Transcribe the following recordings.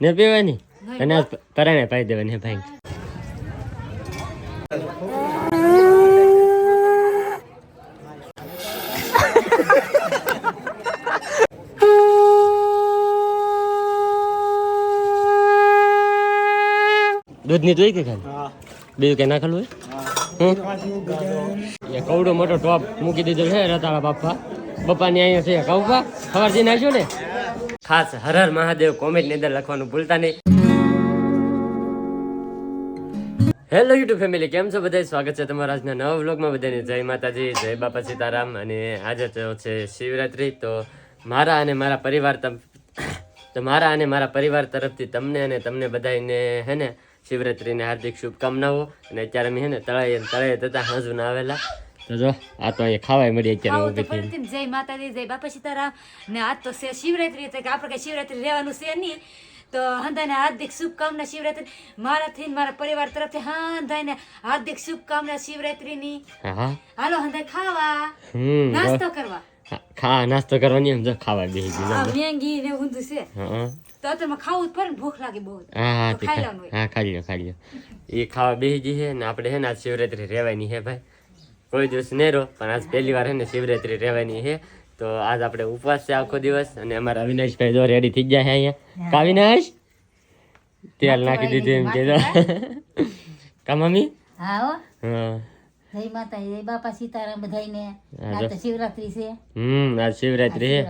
ને પીવાની? અને પરાણે પાઈ દેવાની ભાઈ. દૂધ દૂધની જોઈ કે ખાલી? બીજું કઈ નાખેલું હોય? કવડો મોટો ટોપ મૂકી દીધો છે રતાળા બાપા. બપ્પાની અહીંયા છે કવપા સવારથી નાખ્યો ને? ખાસ હર હર મહાદેવ કોમેન્ટની અંદર લખવાનું ભૂલતા નહીં. હેલો યુટ્યુબ ફેમિલી કેમ છો બધા સ્વાગત છે તમારા આજના નવા વ્લોગમાં બધાને જય માતાજી, જય બાપા સીતારામ અને આજે છે શિવરાત્રી, તો મારા અને મારા પરિવાર તો મારા અને મારા પરિવાર તરફથી તમને અને તમને બધાને હે ને શિવરાત્રીને હાર્દિક શુભકામનાઓ. અને અત્યારે અમે હે ને તળાએ તળાએ જતા હાંજુના આવેલા. તો જો આ તો અહીંયા ખાવાય મળી અત્યારે તો ઊભી ફરીથી જય માતાજી જય બાપા સીતારામ. ને આજ તો છે શિવરાત્રી એટલે કે આપણે કઈ શિવરાત્રી રહેવાનું છે નહીં. તો હંધાઈને હાર્દિક શુભકામના શિવરાત્રી. મારાથી મારા પરિવાર તરફથી હંધાઈને હાર્દિક શુભકામના શિવરાત્રીની. હાલો હંધાઈ ખાવા. નાસ્તો કરવા. ખા નાસ્તો કરવાની એમ જો ખાવા બેસી આ જો. મેંગી ને ઊંધું છે. તો તમે ખાવું જ પડે ને ભૂખ લાગે બહુ. હા હા ખાઈ લો હા ખાઈ લો ખાઈ લો એ ખાવા બેસી ગઈ છે ને આપણે હે ને આજ શિવરાત્રી રહેવાની છે ભાઈ. કોઈ દિવસ નહીં રહો પણ આજ પહેલી વાર ને શિવરાત્રી રહેવાની છે તો આજ આપણે ઉપવાસ છે આખો દિવસ અને અમારા અવિનાશભાઈ જો રેડી થઈ ગયા છે અહીંયા. કાવિનાશ તેલ નાખી દીધું એમ કે કા મમ્મી? હા જય માતા જય બાપા સીતારામ તો શિવરાત્રી છે. હમ આજ શિવરાત્રી છે.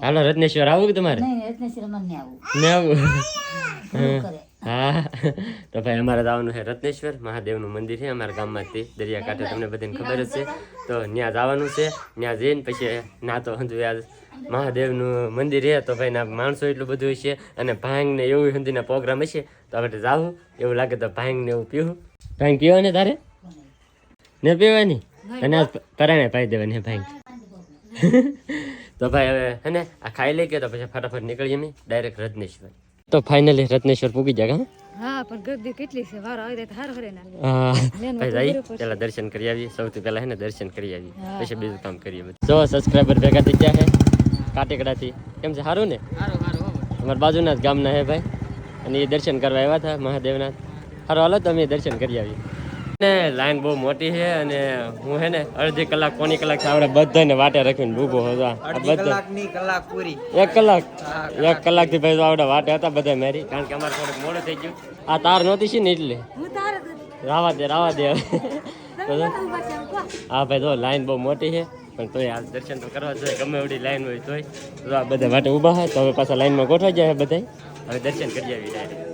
હાલો રત્નેશ્વર આવું કે તમારે? નહીં રત્નેશ્વર મને આવું. ને આવું. કરે. હા. તો ભાઈ, અમારે જવાનું છે રત્નેશ્વર. મહાદેવનું મંદિર છે, અમારા ગામમાંથી દરિયાકાંઠે. તમને બધાને ખબર જ છે. તો ત્યાં જવાનું છે. ત્યાં જઈને પછી ના તો હજુ આજ મહાદેવનું મંદિર છે. તો ભાઈ, ના માણસો એટલું બધું હશે અને ભાંગ ને એવું સુધીના પ્રોગ્રામ હશે. તો આપણે જાવું એવું લાગે તો ભાંગ ને એવું પીવું ભાંગ પીવાને તારે? ને પીવાની? અને આજ પરાણે પાઈ દેવાની ભાંગ. તો ભાઈ, હવે હે ને, આ ખાઈ લઈ કે તો પછી ફટાફટ નીકળીએ અમે. ડાયરેક્ટ રત્નેશ્વર. તો ફાઇનલી રત્નેશ્વર પૂગી જાગા હા હા પણ ગર્દી કેટલી છે? વારો આવી તો હાર હરે ના. જઈ પેલા દર્શન કરી આવીએ. સૌથી પહેલા હે ને દર્શન કરી આવીએ. પછી બીજું કામ કરીએ જો સબસ્ક્રાઈબર ભેગા થઈ ગયા છે કાટેકડાથી. કેમ છે? સારું ને? અમારા બાજુના જ ગામના હે ભાઈ. અને એ દર્શન કરવા આવ્યા હતા મહાદેવના સારું હાલો તમે અમે દર્શન કરી આવીએ. લાઈન બહુ મોટી છે અને હું હે ને અડધી કલાક પોણી કલાક આપણે બધાને વાટે રાખીને ઊભો હતો કલાક પૂરી. એક કલાક એક કલાકથી ભાઈ આપણે વાટે હતા બધા મેરી કારણ કે અમારે થોડુંક મોડું થઈ ગયું. આ તાર નહોતી છે ને એટલે? રાવા દે રાવા દે જો. હા ભાઈ તો લાઈન બહુ મોટી છે પણ તોય આ દર્શન તો કરવા જોઈએ ગમે એવડી લાઈન હોય તોય. બધા માટે ઊભા હોય તો હવે પાછા લાઈનમાં ગોઠવાઈ જાય બધા હવે દર્શન કરી આવી ડાયરેક્ટ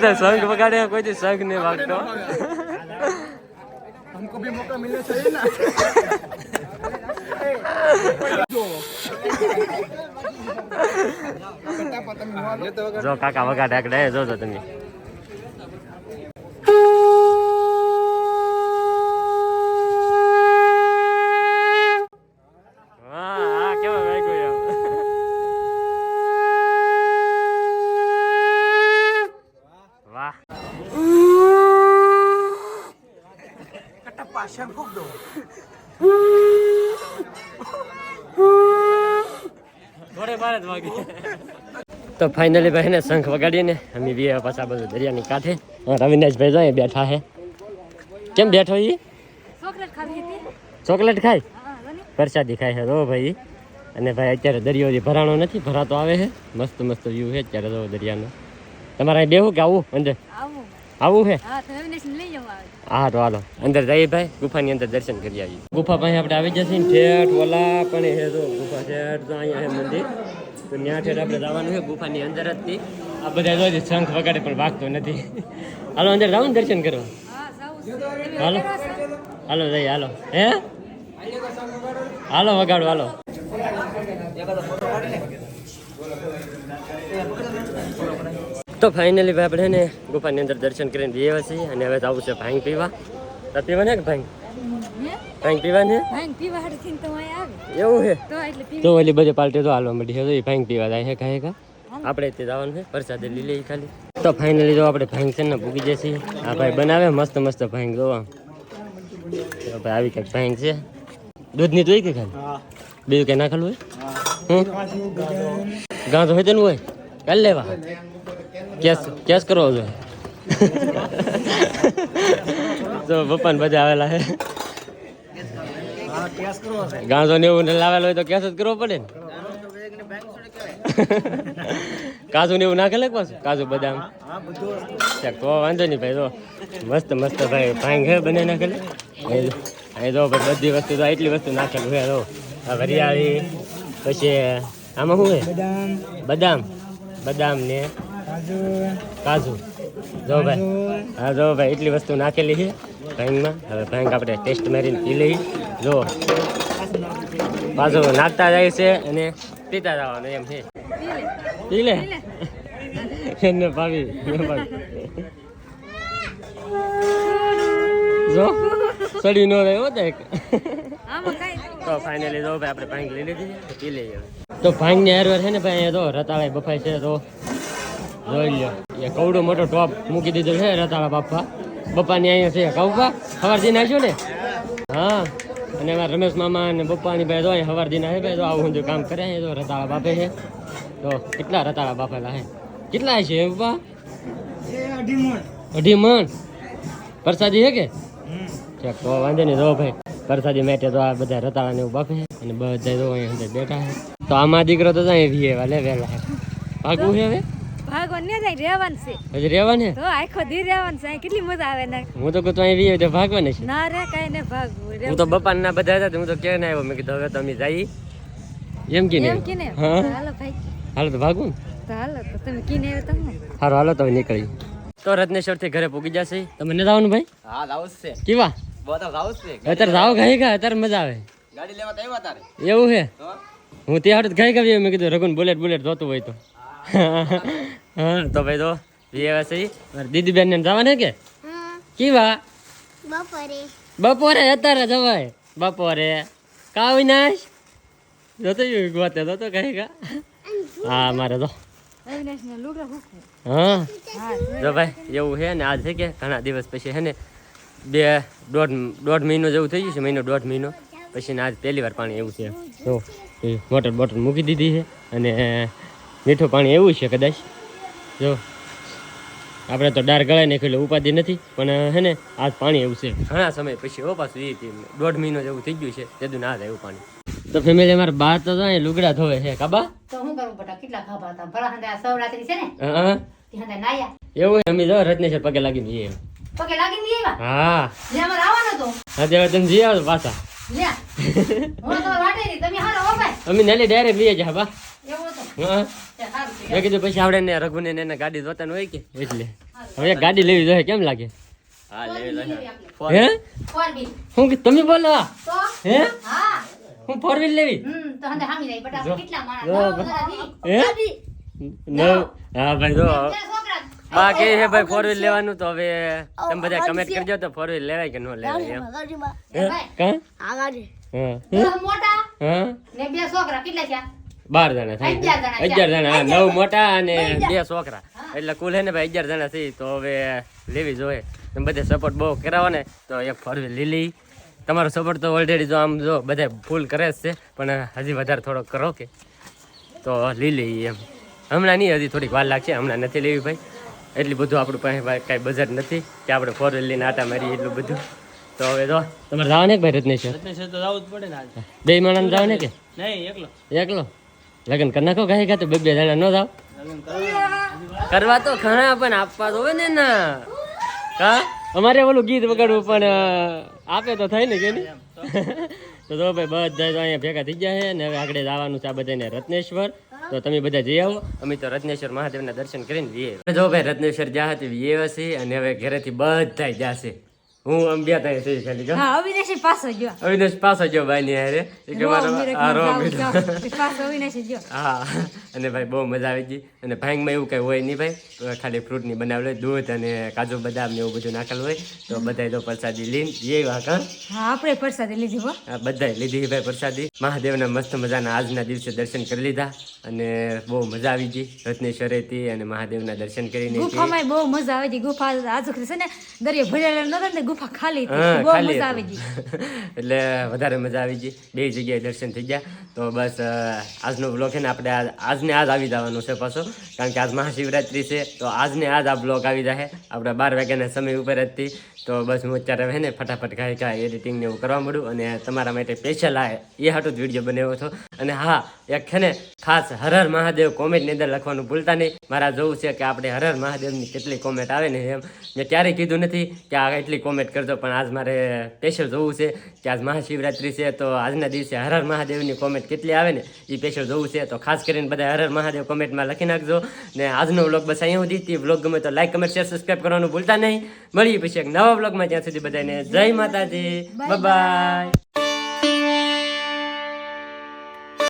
બધા સંઘ વગાડે કોઈ દી સંઘ નહીં વાગતો. જો કાકા વગાડે આગળ જોજો તમે વાહ આ કેવા વાગ્યું એમ વાહ ઘોડે બાર તો ફાઇનલી ભાઈને શંખ વગાડીને અમે બી પાછા બધું દરિયાની કાંઠે. રવિનાશભાઈ જાય બેઠા હે. કેમ બેઠો ઈ? ચોકલેટ ખાય? હા પ્રસાદી ખાય છે રો ભાઈ. અને ભાઈ અત્યારે દરિયો ભરાણો નથી ભરાતો આવે છે. મસ્ત મસ્ત વ્યૂ છે અત્યારે રો દરિયાનો. તમારે અહીં બેહું કે આવું અંદર? આવું છે હા તો હાલો. અંદર જઈએ ભાઈ ગુફાની અંદર દર્શન કરી આવીએ. ગુફા પાસે આપણે આવી જશે ને ઠેઠ ઓલા પણ હે તો ગુફા ઠેઠ તો અહીંયા હે મંદિર. તો ત્યાં ઠેઠ આપણે જવાનું છે ગુફાની અંદર જ થી. આ બધા જો છે, શંખ વગાડે પણ વાગતો નથી. હાલો અંદર ને દર્શન. તમે હાલો. હાલો જઈએ હાલો. હે? હાલો વગાડો હાલો. તો ફાઇનલી ભાઈ આપણે ને ગુફાની અંદર દર્શન કરીને જઈએ છીએ અને હવે આવું છે ભાંગ પીવા. તો પીવા ને કે ભાંગ? હે? ભાંગ પીવા ને ભાંગ પીવા હાટુથી તો આવે. એવું છે તો એટલે તો ઓલી બધી પાર્ટી તો હાલવા મળી છે. તો એ ભાંગ પીવા જાય હે કાય કા આપણે તે જવાનું છે વરસાદે લીલે ઈ ખાલી. તો ફાઇનલી જો આપણે ભાંગ છે ને ભૂગી જશે આ ભાઈ બનાવે મસ્ત મસ્ત ભાંગ જોવા. તો ભાઈ આવી કંઈક ભાંગ છે. દૂધની હોય કે ખાલી? બીજું કંઈ નાખેલું હોય? હમ ગાંધો હોય તેનું હોય? કાલ લેવા. કેસ કેસ કરવો જોઈએ જો પપ્પા ને બધા આવેલા છે. ગાંધો ને એવું લાવેલો હોય તો કેસ જ કરવો પડે ને. કાજુ ને એવું નાખેલે પાછું? કાજુ બદામ? તો વાંધો નહીં ભાઈ તો મસ્ત મસ્ત ભાઈ ભાંગ હે બને નાખેલે. અહીં જો- ભાઈ બધી વસ્તુ તો એટલી વસ્તુ નાખેલું હે જો. આ વરિયાળી પછી આમાં શું છે? બદામ. બદામ ને કાજુ. જો ભાઈ. હા જો ભાઈ એટલી વસ્તુ નાખેલી છે ભાંગમાં હવે ભાંગ આપણે ટેસ્ટ મારીને પી લઈ જો. પાછું નાખતા જાય છે અને પીતા જવાનું એમ છે. પી લે. એને ભાવી જો. સડી ન રહ્યો એક. તો ફાઇનલી જો ભાઈ આપણે ભાંગ લઈ લીધી તો પી લઈએ તો ભાંગની હારવાર છે ને ભાઈ અહીંયા તો રતાળાઈ બફાઈ છે તો જોઈ લ્યો. એ કવડો મોટો ટોપ મૂકી દીધો છે રતાળા બાપા. બપ્પાની અહીંયા છે કવપા સવાર દિન આવશો ને? હા. અને એમાં રમેશ મામા અને બપ્પાની ભાઈ તો સવાર દિન આવે ભાઈ. તો આવું જો કામ કરે તો રતાળા બાપે છે. તો કેટલા રતાળા બાપેલા હે કેટલા છે બપ્પા? અઢી મણ પ્રસાદી છે કે? ચેક તો વાંધો નહીં જો ભાઈ. પ્રસાદી માટે તો આ બધા રતાળા ને એવું બાપે અને બધા તો અહીંયા બેઠા છે. તો આમાં દીકરો તો જાય વીએ વાલે વહેલા ભાગવું છે હવે? ભાગવાન ને જાય રહેવાનું છે. હજી તો આખો દી રહેવાનું છે. અહીં કેટલી મજા આવે ને? હું તો કહું તો અહીં વીએ તો ભાગવાને છે. ના રે કાંઈ ને ભાગવું હું તો બપા ના બધા હતા હું તો કે ના આવ્યો? મેં કીધું હવે તમે અમે એમ કે એમ કે હાલો ભાઈ. હાલો તો ભાગું ને? તો હાલો તો તમે કીને આવ્યો તમે હાલો તો હવે નીકળી. તો રત્નેશ્વરથી ઘરે પૂગી જશે. તમે ને જવાનું ભાઈ? હા છે. કેવા? અત્યારે જાઓ ગઈ ગા અત્યારે મજા આવે. ગાડી લેવા તો આવ્યા તારે. એવું છે હું. ત્યાં ગઈ ગાઈ ગાવી મેં કીધું રઘુન બુલેટ બુલેટ જોતું હોય તો. હા તો ભાઈ તો વ્યવા સહી મારી દીદી બેન ને જવાને કે? કેવા? બપોરે. બપોરે અત્યારે જવાય. બપોરે. કા વિનાશ જોતો ગોતે તો કઈ કા? હા મારે તો. હા. જો ભાઈ એવું છે ને આજ છે કે ઘણા દિવસ પછી છે ને બે દોઢ દોઢ મહિનો જેવું થઈ ગયું છે મહિનો દોઢ મહિનો. પછી ને આજ પહેલી વાર પાણી એવું છે. તો મોટર બોટલ મૂકી દીધી છે અને મીઠું પાણી એવું છે કદાચ. જો આપણે તો ડાર ગળાઈ નાખ્યું એટલે ઉપાધિ નથી પણ હે ને આજ પાણી એવું છે. ઘણા સમય પછી હો પાછું એ દોઢ મહિનો જેવું થઈ ગયું છે તેદું ના થાય એવું પાણી. તો ફેમિલી અમારે બા તો જાય લુગડા ધોવે છે કાબા તો શું કરવું બટા કેટલા ખાવા હતા? ભલા હંદા સૌરાત્રી છે ને હા નાયા. એવું અમે જો રત્નેશ્વર પગે લાગીને જઈએ. પગે લાગીને જઈએ હા. જે અમારે આવવાનો તો હા હવે તમે જઈ આવો પાછા. લ્યા હું તો વાટે તમે હાલો હો ભાઈ. અમે નલી ડાયરેક્ટ લઈએ જા બા. એવું તો હા. મેં કીધું પછી આપણે ને રઘુને ને એને ગાડી જોતાનું હોય કે? એટલે. હવે ગાડી લેવી જોઈએ કેમ લાગે? હા લેવી હે ફોર વ્હીલ. હું? કે તમે બોલો. હે? હા. હું ફોર વ્હીલ લેવી. હે. હા ભાઈ જો. બાકી છે ભાઈ ફોર વ્હીલ લેવાનું તો હવે તમે બધા કમેન્ટ કરજો તો ફોર વ્હીલ લેવાય કે ન લેવાય એમ. હે? હા મોટા? હા. ને બે છોકરા કેટલા થયા? બાર જણા થાય અગિયાર જણા અગિયાર જણા નવ મોટા અને બે છોકરા. એટલે કુલ હે ને ભાઈ અગિયાર જણા થઈ તો હવે લેવી જોઈએ. તમે બધે સપોર્ટ બહુ કરાવો ને તો એક ફરવી લીલી. તમારો સપોર્ટ તો ઓલરેડી જો આમ જો બધા ફૂલ કરે જ છે પણ હજી વધારે થોડોક કરો કે. તો લીલી એમ. હમણાં નહીં હજી થોડીક વાર લાગશે હમણાં નથી લેવી ભાઈ. એટલી બધું આપણું પાસે ભાઈ કાંઈ બજેટ નથી કે આપણે ફોર વ્હીલ લઈને આટા મારીએ એટલું બધું. તો હવે તો તમારે જવાને કે ભાઈ રત્નેશ્વર? રત્નેશ્વર તો જવું જ પડે ને બે માણસ જવાને કે? નહીં એકલો. એકલો? લગ્ન કરી નાખો ગાય તો બે બે જણા ન જાવ કરવા તો ઘણા પણ આપવા તો હોય ને ના હા? અમારે ઓલું ગીત વગાડવું પણ આપે તો થાય ને કે? તો જો ભાઈ બધા તો અહીંયા ભેગા થઈ ગયા છે ને હવે આગળ જવાનું છે આ બધાને રત્નેશ્વર. તો તમે બધા જઈ આવો. અમે તો રત્નેશ્વર મહાદેવના દર્શન કરીને જઈએ. જો ભાઈ રત્નેશ્વર જ્યાં હતી વિયે છે અને હવે ઘરેથી બધા જશે. હું આમ બે થઈ ખાલી કા હા અવિનાશ પાછો ગયો. અવિનાશ પાછો ગયો ભાઈ ની હારે. કે મારો આ રો. પાછો અવિનાશ ગયો. હા. અને ભાઈ બહુ મજા આવી ગઈ. અને ભાંગમાં એવું કઈ હોય નહીં ભાઈ. ખાલી ફ્રૂટની બનાવેલું દૂધ અને કાજુ બદામ ને એવું બધું નાખેલું હોય. તો બધાય તો પ્રસાદી લઈને એ વાંકા હા આપણે પ્રસાદી લીધી હો. બધાય લીધી ભાઈ પ્રસાદી. મહાદેવના મસ્ત મજાના આજના દિવસે દર્શન કરી લીધા. અને બહુ મજા આવી ગઈ. રત્નેશ્વરેથી અને મહાદેવના દર્શન કરીને ગુફામાં બહુ મજા આવી ગઈ. ગુફા આજુ છે ને દરિયો ભરેલો નતો ને ગુફા ખાલી બહુ મજા આવી ગઈ. એટલે વધારે મજા આવી ગઈ. બે જગ્યાએ દર્શન થઈ ગયા. તો બસ આજનો બ્લોગ છે ને આપણે આજ- આજને આજ આવી જવાનું છે પાછો. કારણ કે આજ મહાશિવરાત્રી છે, તો આજને આજ આ બ્લોગ આવી જાય આપણે બાર વાગ્યાના સમય ઉપર હતી. તો બસ હું અત્યારે હે ને ફટાફટ ખાઈ ખાઈ એડિટિંગ ને એવું કરવા મળું અને તમારા માટે સ્પેશિયલ આ એ હાટું જ વીડિયો બનાવ્યો હતો. અને હા, એક છે ને ખાસ હર હર મહાદેવ કોમેન્ટની અંદર લખવાનું ભૂલતા નહીં. મારા જોવું છે કે આપણે હર હર મહાદેવની કેટલી કોમેન્ટ આવે ને એમ. મેં ક્યારેય કીધું નથી કે આ એટલી કોમેન્ટ કરજો, પણ આજ મારે સ્પેશિયલ જોવું છે કે આજ મહાશિવરાત્રી છે તો આજના દિવસે હર હર મહાદેવની કોમેન્ટ કેટલી આવે ને એ સ્પેશિયલ જોવું છે. તો ખાસ કરીને બધા હર હર મહાદેવ કોમેન્ટમાં લખી નાખજો. ને આજનો વ્લોગ બસ અહીંયા સુધી. તે વ્લોગ ગમે તો લાઈક કમેન્ટ શેર સબસ્ક્રાઈબ કરવાનું ભૂલતા નહીં. મળીએ પછી એક નવા વ્લોગમાં ત્યાં સુધી બધાને જય માતાજી. બાય